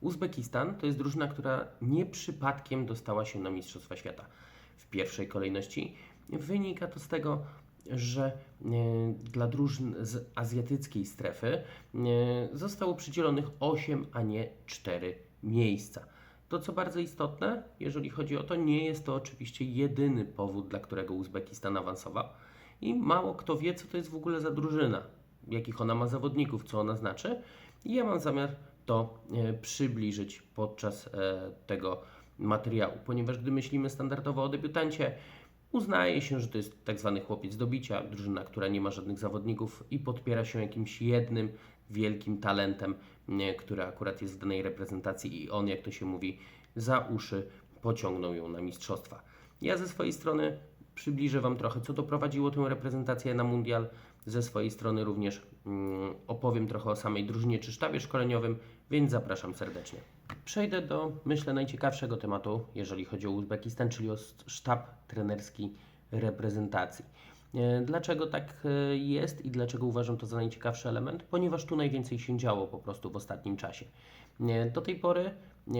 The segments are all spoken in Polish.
Uzbekistan to jest drużyna, która nie przypadkiem dostała się na Mistrzostwa Świata. W pierwszej kolejności wynika to z tego, że e, dla drużyn z azjatyckiej strefy e, zostało przydzielonych 8, a nie 4 miejsca. To, co bardzo istotne, jeżeli chodzi o to, nie jest to oczywiście jedyny powód, dla którego Uzbekistan awansował. I mało kto wie, co to jest w ogóle za drużyna, jakich ona ma zawodników, co ona znaczy. I ja mam zamiar to e, przybliżyć podczas e, tego materiału, ponieważ gdy myślimy standardowo o debiutancie, uznaje się, że to jest tak zwany chłopiec do bicia, drużyna, która nie ma żadnych zawodników i podpiera się jakimś jednym wielkim talentem, który akurat jest w danej reprezentacji i on, jak to się mówi, za uszy pociągnął ją na mistrzostwa. Ja ze swojej strony przybliżę Wam trochę, co doprowadziło tę reprezentację na mundial. Ze swojej strony również mm, opowiem trochę o samej drużynie czy sztabie szkoleniowym, więc zapraszam serdecznie. Przejdę do, myślę, najciekawszego tematu, jeżeli chodzi o Uzbekistan, czyli o sztab trenerski reprezentacji. E, Dlaczego tak e, jest i dlaczego uważam to za najciekawszy element? Ponieważ tu najwięcej się działo po prostu w ostatnim czasie. Do tej pory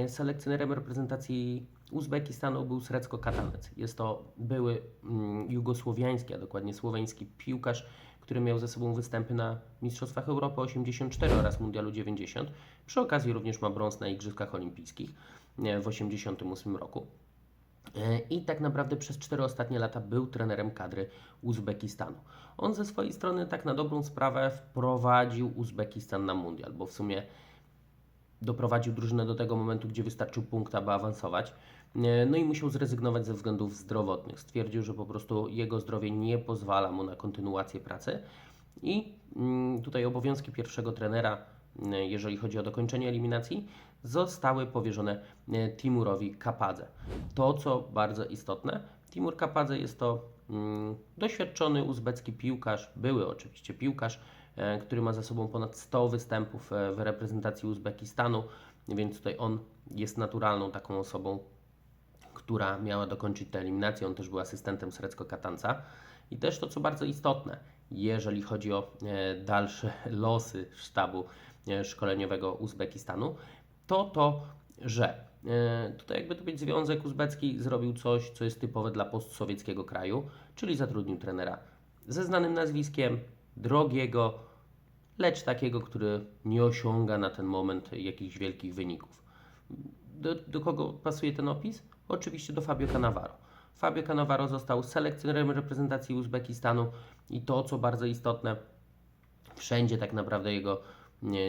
selekcjonerem reprezentacji Uzbekistanu był Srecko Katanec. Jest to były mm, jugosłowiański, a dokładnie słoweński piłkarz, który miał ze sobą występy na Mistrzostwach Europy 84 oraz Mundialu 90. Przy okazji również ma brąz na Igrzyskach Olimpijskich w 88 roku. E, I tak naprawdę przez cztery ostatnie lata był trenerem kadry Uzbekistanu. On ze swojej strony tak na dobrą sprawę wprowadził Uzbekistan na mundial, bo w sumie doprowadził drużynę do tego momentu, gdzie wystarczył punkt, aby awansować. E, No i musiał zrezygnować ze względów zdrowotnych. Stwierdził, że po prostu jego zdrowie nie pozwala mu na kontynuację pracy. I mm, tutaj obowiązki pierwszego trenera, e, jeżeli chodzi o dokończenie eliminacji, zostały powierzone e, Timurowi Kapadze. To, co bardzo istotne, Timur Kapadze jest to mm, doświadczony uzbecki piłkarz, były oczywiście piłkarz, który ma za sobą ponad 100 występów e, w reprezentacji Uzbekistanu, więc tutaj on jest naturalną taką osobą, która miała dokończyć tę eliminację. On też był asystentem Srecko Katanca. I też to, co bardzo istotne, jeżeli chodzi o e, dalsze losy sztabu e, szkoleniowego Uzbekistanu, to to, że e, tutaj jakby to być Związek Uzbecki zrobił coś, co jest typowe dla postsowieckiego kraju, czyli zatrudnił trenera ze znanym nazwiskiem, drogiego, lecz takiego, który nie osiąga na ten moment jakichś wielkich wyników. Do, do kogo pasuje ten opis? Oczywiście do Fabio Cannavaro. Fabio Cannavaro został selekcjonerem reprezentacji Uzbekistanu i to, co bardzo istotne, wszędzie tak naprawdę jego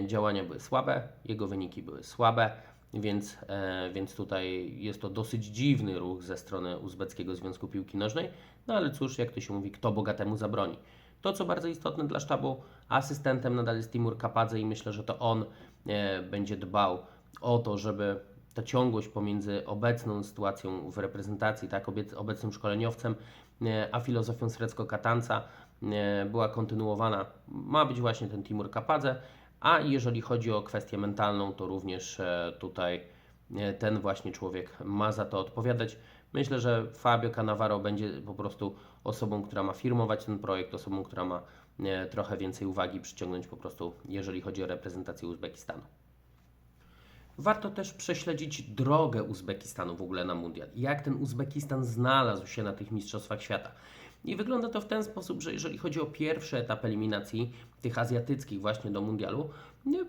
działania były słabe, jego wyniki były słabe, więc, e, więc tutaj jest to dosyć dziwny ruch ze strony Uzbeckiego Związku Piłki Nożnej, no ale cóż, jak to się mówi, kto bogatemu zabroni. To, co bardzo istotne dla sztabu, asystentem nadal jest Timur Kapadze i myślę, że to on e, będzie dbał o to, żeby ta ciągłość pomiędzy obecną sytuacją w reprezentacji, tak, obec- obecnym szkoleniowcem, e, a filozofią Srecko Katanca e, była kontynuowana. Ma być właśnie ten Timur Kapadze, a jeżeli chodzi o kwestię mentalną, to również tutaj ten właśnie człowiek ma za to odpowiadać. Myślę, że Fabio Cannavaro będzie po prostu osobą, która ma firmować ten projekt, osobą, która ma trochę więcej uwagi przyciągnąć po prostu, jeżeli chodzi o reprezentację Uzbekistanu. Warto też prześledzić drogę Uzbekistanu w ogóle na mundial. Jak ten Uzbekistan znalazł się na tych Mistrzostwach Świata. I wygląda to w ten sposób, że jeżeli chodzi o pierwszy etap eliminacji tych azjatyckich właśnie do mundialu,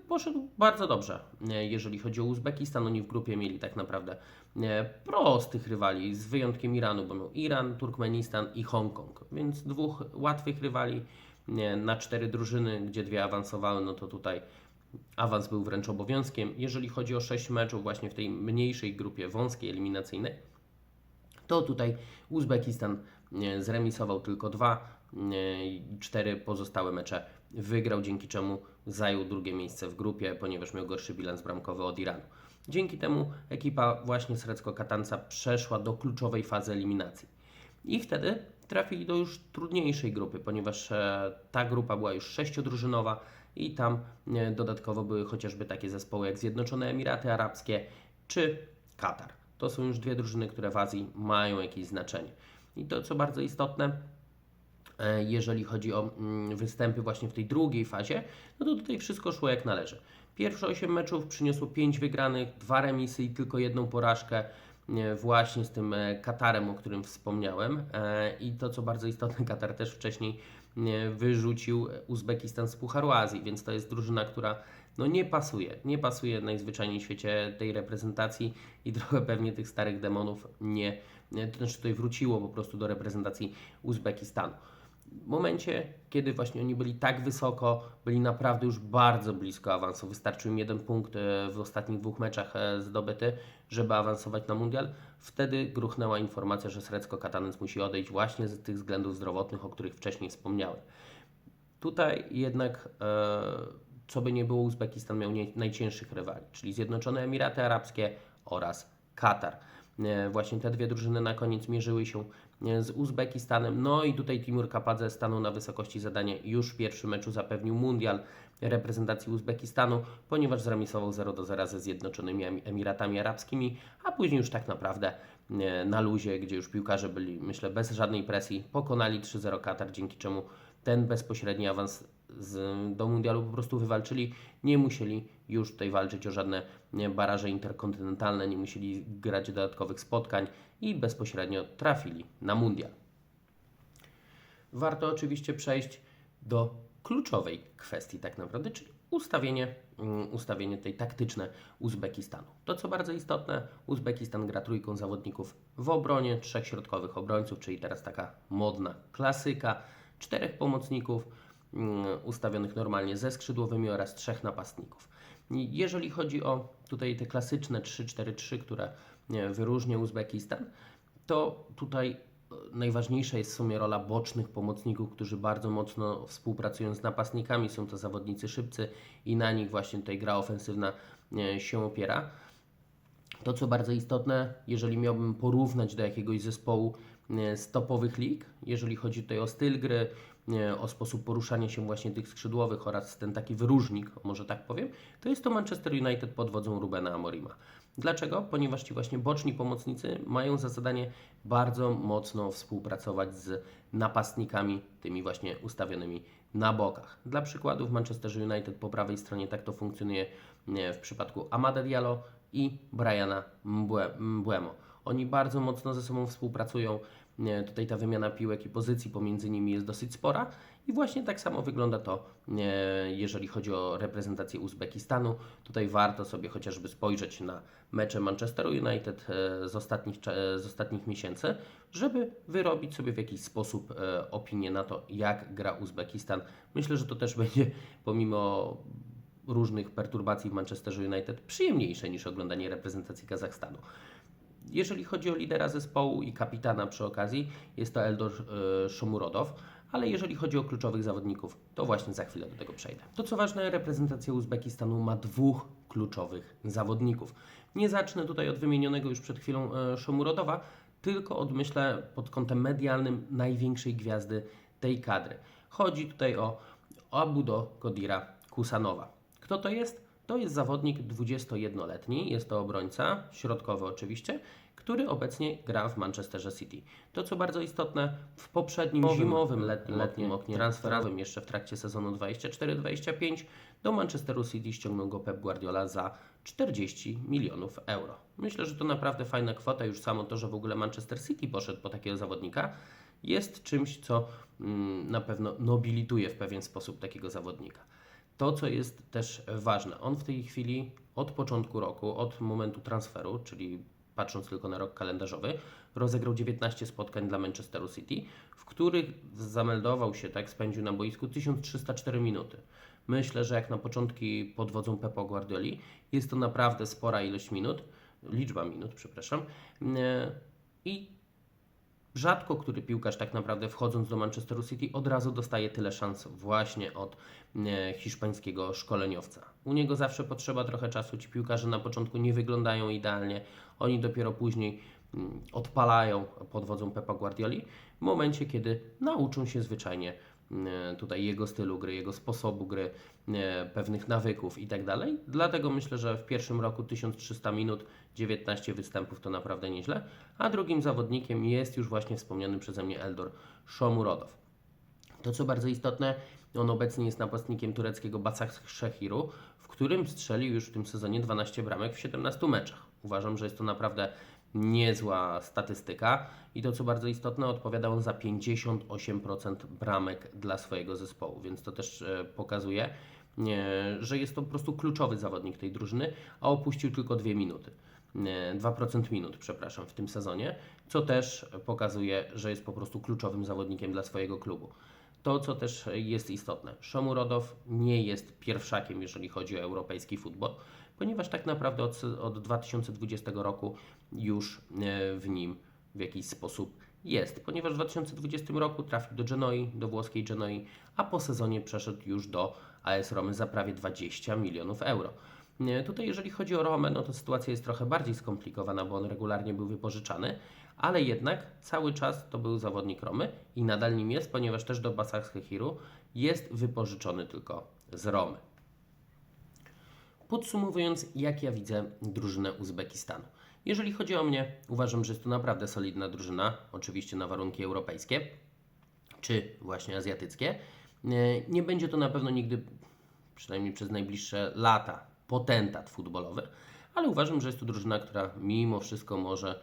poszedł bardzo dobrze. Jeżeli chodzi o Uzbekistan, oni w grupie mieli tak naprawdę prostych rywali, z wyjątkiem Iranu, bo miał Iran, Turkmenistan i Hongkong. Więc dwóch łatwych rywali na cztery drużyny, gdzie dwie awansowały, no to tutaj awans był wręcz obowiązkiem. Jeżeli chodzi o sześć meczów właśnie w tej mniejszej grupie wąskiej eliminacyjnej, to tutaj Uzbekistan zremisował tylko dwa, cztery pozostałe mecze wygrał, dzięki czemu zajął drugie miejsce w grupie, ponieważ miał gorszy bilans bramkowy od Iranu. Dzięki temu ekipa właśnie Srecko Katanca przeszła do kluczowej fazy eliminacji. I wtedy trafili do już trudniejszej grupy, ponieważ e, ta grupa była już sześciodrużynowa i tam dodatkowo były chociażby takie zespoły jak Zjednoczone Emiraty Arabskie czy Katar. To są już dwie drużyny, które w Azji mają jakieś znaczenie. I to, co bardzo istotne, e, jeżeli chodzi o mm, występy właśnie w tej drugiej fazie, no to tutaj wszystko szło jak należy. Pierwsze 8 meczów przyniosło 5 wygranych, 2 remisy i tylko jedną porażkę e, właśnie z tym e, Katarem, o którym wspomniałem. I to, co bardzo istotne, Katar też wcześniej wyrzucił Uzbekistan z Pucharu Azji, więc to jest drużyna, która no nie pasuje, nie pasuje najzwyczajniej w świecie tej reprezentacji i trochę pewnie tych starych demonów nie, to znaczy tutaj wróciło po prostu do reprezentacji Uzbekistanu. W momencie, kiedy właśnie oni byli tak wysoko, byli naprawdę już bardzo blisko awansu. Wystarczył im jeden punkt e, w ostatnich dwóch meczach e, zdobyty, żeby awansować na mundial. Wtedy gruchnęła informacja, że Srecko Katanec musi odejść właśnie z tych względów zdrowotnych, o których wcześniej wspomniałem. Tutaj jednak, e, co by nie było, Uzbekistan miał nie, najcięższych rywali, czyli Zjednoczone Emiraty Arabskie oraz Katar. E, Właśnie te dwie drużyny na koniec mierzyły się e, z Uzbekistanem. No i tutaj Timur Kapadze stanął na wysokości zadania już w pierwszym meczu zapewnił mundial reprezentacji Uzbekistanu, ponieważ zremisował 0 do 0 ze Zjednoczonymi Emi- Emiratami Arabskimi, a później już tak naprawdę e, na luzie, gdzie już piłkarze byli, myślę, bez żadnej presji, pokonali 3-0 Katar, dzięki czemu ten bezpośredni awans z, do mundialu po prostu wywalczyli. Nie musieli już tutaj walczyć o żadne baraże interkontynentalne, nie musieli grać dodatkowych spotkań i bezpośrednio trafili na mundial. Warto oczywiście przejść do kluczowej kwestii tak naprawdę, czyli ustawienie, mm, ustawienie tej taktyczne Uzbekistanu. To co bardzo istotne, Uzbekistan gra trójką zawodników w obronie, trzech środkowych obrońców, czyli teraz taka modna klasyka, czterech pomocników ustawionych normalnie ze skrzydłowymi oraz trzech napastników. Jeżeli chodzi o tutaj te klasyczne 3-4-3, które wyróżnia Uzbekistan, to tutaj e, najważniejsza jest w sumie rola bocznych pomocników, którzy bardzo mocno współpracują z napastnikami. Są to zawodnicy szybcy i na nich właśnie tutaj gra ofensywna się opiera. To, co bardzo istotne, jeżeli miałbym porównać do jakiegoś zespołu e, z topowych lig, jeżeli chodzi tutaj o styl gry, o sposób poruszania się właśnie tych skrzydłowych oraz ten taki wyróżnik, może tak powiem, to jest to Manchester United pod wodzą Rubena Amorima. Dlaczego? Ponieważ ci właśnie boczni pomocnicy mają za zadanie bardzo mocno współpracować z napastnikami, tymi właśnie ustawionymi na bokach. Dla przykładu w Manchesterze United po prawej stronie tak to funkcjonuje e, w przypadku Amada Diallo i Briana Mbue- Mbuemo. Oni bardzo mocno ze sobą współpracują. Tutaj ta wymiana piłek i pozycji pomiędzy nimi jest dosyć spora i właśnie tak samo wygląda to, jeżeli chodzi o reprezentację Uzbekistanu. Tutaj warto sobie chociażby spojrzeć na mecze Manchesteru United e, z ostatnich, e, z ostatnich miesięcy, żeby wyrobić sobie w jakiś sposób e, opinię na to, jak gra Uzbekistan. Myślę, że to też będzie pomimo różnych perturbacji w Manchesterze United przyjemniejsze niż oglądanie reprezentacji Kazachstanu. Jeżeli chodzi o lidera zespołu i kapitana przy okazji, jest to Eldor e, Shomurodow, ale jeżeli chodzi o kluczowych zawodników, to właśnie za chwilę do tego przejdę. To co ważne, reprezentacja Uzbekistanu ma dwóch kluczowych zawodników. Nie zacznę tutaj od wymienionego już przed chwilą e, Shomurodowa, tylko od, myślę, pod kątem medialnym największej gwiazdy tej kadry. Chodzi tutaj o Abudo Kodira Kusanowa. Kto to jest? To jest zawodnik 21-letni, jest to obrońca, środkowy oczywiście, który obecnie gra w Manchesterze City. To co bardzo istotne, w poprzednim zimowym, letnim, letnim oknie transferowym, jeszcze w trakcie sezonu 24-25, do Manchesteru City ściągnął go Pep Guardiola za 40 milionów euro. Myślę, że to naprawdę fajna kwota, już samo to, że w ogóle Manchester City poszedł po takiego zawodnika, jest czymś, co mm, na pewno nobilituje w pewien sposób takiego zawodnika. To, co jest też ważne, on w tej chwili od początku roku, od momentu transferu, czyli patrząc tylko na rok kalendarzowy, rozegrał 19 spotkań dla Manchesteru City, w których zameldował się, tak spędził na boisku 1304 minuty. Myślę, że jak na początki pod wodzą Pepa Guardioli jest to naprawdę spora ilość minut, liczba minut, przepraszam. E, I rzadko który piłkarz tak naprawdę wchodząc do Manchesteru City od razu dostaje tyle szans właśnie od e, hiszpańskiego szkoleniowca. U niego zawsze potrzeba trochę czasu, ci piłkarze na początku nie wyglądają idealnie, oni dopiero później mm, odpalają pod wodzą Pepa Guardioli w momencie, kiedy nauczą się zwyczajnie tutaj jego stylu gry, jego sposobu gry, e, pewnych nawyków i tak. Dlatego myślę, że w pierwszym roku 1300 minut, 19 występów to naprawdę nieźle, a drugim zawodnikiem jest już właśnie wspomniany przeze mnie Eldor Shomurodow. To co bardzo istotne, on obecnie jest napastnikiem tureckiego Başakşehiru, w którym strzelił już w tym sezonie 12 bramek w 17 meczach. Uważam, że jest to naprawdę niezła statystyka i to co bardzo istotne, odpowiada on za 58% bramek dla swojego zespołu, więc to też e, pokazuje, e, że jest to po prostu kluczowy zawodnik tej drużyny, a opuścił tylko 2 minuty. e, 2% minut, przepraszam, w tym sezonie, co też pokazuje, że jest po prostu kluczowym zawodnikiem dla swojego klubu. To, co też jest istotne, Szomurodow nie jest pierwszakiem, jeżeli chodzi o europejski futbol, ponieważ tak naprawdę od, od 2020 roku już e, w nim w jakiś sposób jest, ponieważ w 2020 roku trafił do Genoi, do włoskiej Genoi, a po sezonie przeszedł już do AS Romy za prawie 20 milionów euro. Nie, Tutaj jeżeli chodzi o Romę, no to sytuacja jest trochę bardziej skomplikowana, bo on regularnie był wypożyczany, ale jednak cały czas to był zawodnik Romy i nadal nim jest, ponieważ też do Basaksehiro jest wypożyczony tylko z Romy. Podsumowując, jak ja widzę drużynę Uzbekistanu. Jeżeli chodzi o mnie, uważam, że jest to naprawdę solidna drużyna, oczywiście na warunki europejskie czy właśnie azjatyckie. Nie- Nie będzie to na pewno nigdy, przynajmniej przez najbliższe lata, potentat futbolowy, ale uważam, że jest to drużyna, która mimo wszystko może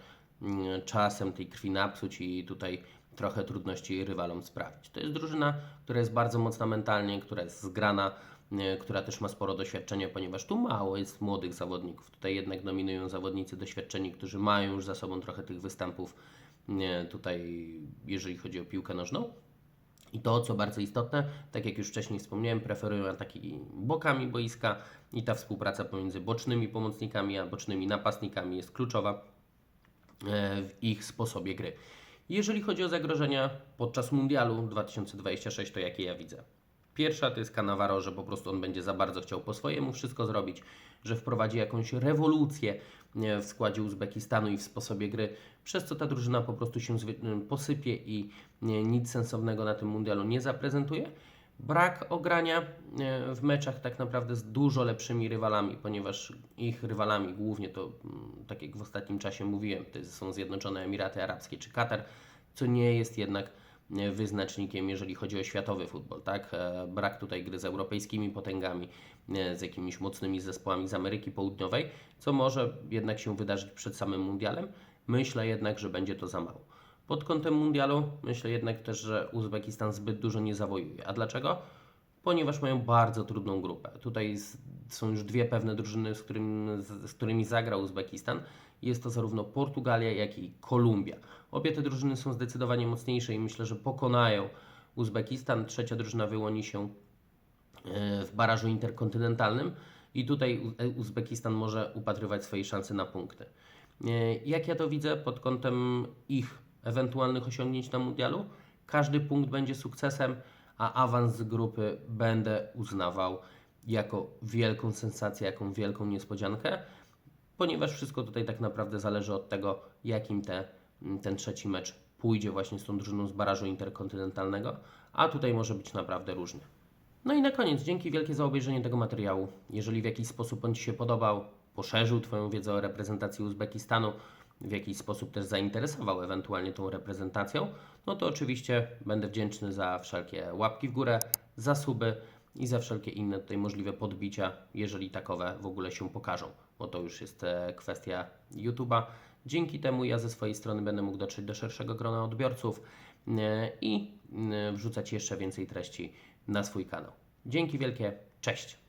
czasem tej krwi napsuć i tutaj trochę trudności rywalom sprawić. To jest drużyna, która jest bardzo mocna mentalnie, która jest zgrana, e, która też ma sporo doświadczenia, ponieważ tu mało jest młodych zawodników. Tutaj jednak dominują zawodnicy doświadczeni, którzy mają już za sobą trochę tych występów tutaj, jeżeli chodzi o piłkę nożną. I to, co bardzo istotne, tak jak już wcześniej wspomniałem, preferują ataki bokami boiska i ta współpraca pomiędzy bocznymi pomocnikami a bocznymi napastnikami jest kluczowa w ich sposobie gry. Jeżeli chodzi o zagrożenia podczas Mundialu 2026, to jakie ja widzę? Pierwsza to jest Cannavaro, że po prostu on będzie za bardzo chciał po swojemu wszystko zrobić, że wprowadzi jakąś rewolucję e, w składzie Uzbekistanu i w sposobie gry, przez co ta drużyna po prostu się posypie i nie, nic sensownego na tym mundialu nie zaprezentuje. Brak ogrania e, w meczach tak naprawdę z dużo lepszymi rywalami, ponieważ ich rywalami głównie to, mm, tak jak w ostatnim czasie mówiłem, to są Zjednoczone Emiraty Arabskie czy Katar, co nie jest jednak e, wyznacznikiem, jeżeli chodzi o światowy futbol. Tak? E, Brak tutaj gry z europejskimi potęgami, z jakimiś mocnymi zespołami z Ameryki Południowej, co może jednak się wydarzyć przed samym mundialem. Myślę jednak, że będzie to za mało. Pod kątem mundialu myślę jednak też, że Uzbekistan zbyt dużo nie zawojuje. A dlaczego? Ponieważ mają bardzo trudną grupę. Tutaj są już dwie pewne drużyny, z, którym, z, którymi zagrał Uzbekistan. Jest to zarówno Portugalia, jak i Kolumbia. Obie te drużyny są zdecydowanie mocniejsze i myślę, że pokonają Uzbekistan. Trzecia drużyna wyłoni się e, w barażu interkontynentalnym i tutaj e, Uzbekistan może upatrywać swojej szansy na punkty. E, Jak ja to widzę pod kątem ich ewentualnych osiągnięć na mundialu? Każdy punkt będzie sukcesem, a awans z grupy będę uznawał jako wielką sensację, jaką wielką niespodziankę, ponieważ wszystko tutaj tak naprawdę zależy od tego, jakim te, ten trzeci mecz pójdzie właśnie z tą drużyną z barażu interkontynentalnego, a tutaj może być naprawdę różnie. No i na koniec, dzięki wielkie za obejrzenie tego materiału. Jeżeli w jakiś sposób on Ci się podobał, poszerzył Twoją wiedzę o reprezentacji Uzbekistanu, w jakiś sposób też zainteresował ewentualnie tą reprezentacją, no to oczywiście będę wdzięczny za wszelkie łapki w górę, za suby i za wszelkie inne tutaj możliwe podbicia, jeżeli takowe w ogóle się pokażą, bo to już jest e, kwestia YouTube'a. Dzięki temu ja ze swojej strony będę mógł dotrzeć do szerszego grona odbiorców e, i e, wrzucać jeszcze więcej treści na swój kanał. Dzięki wielkie, cześć!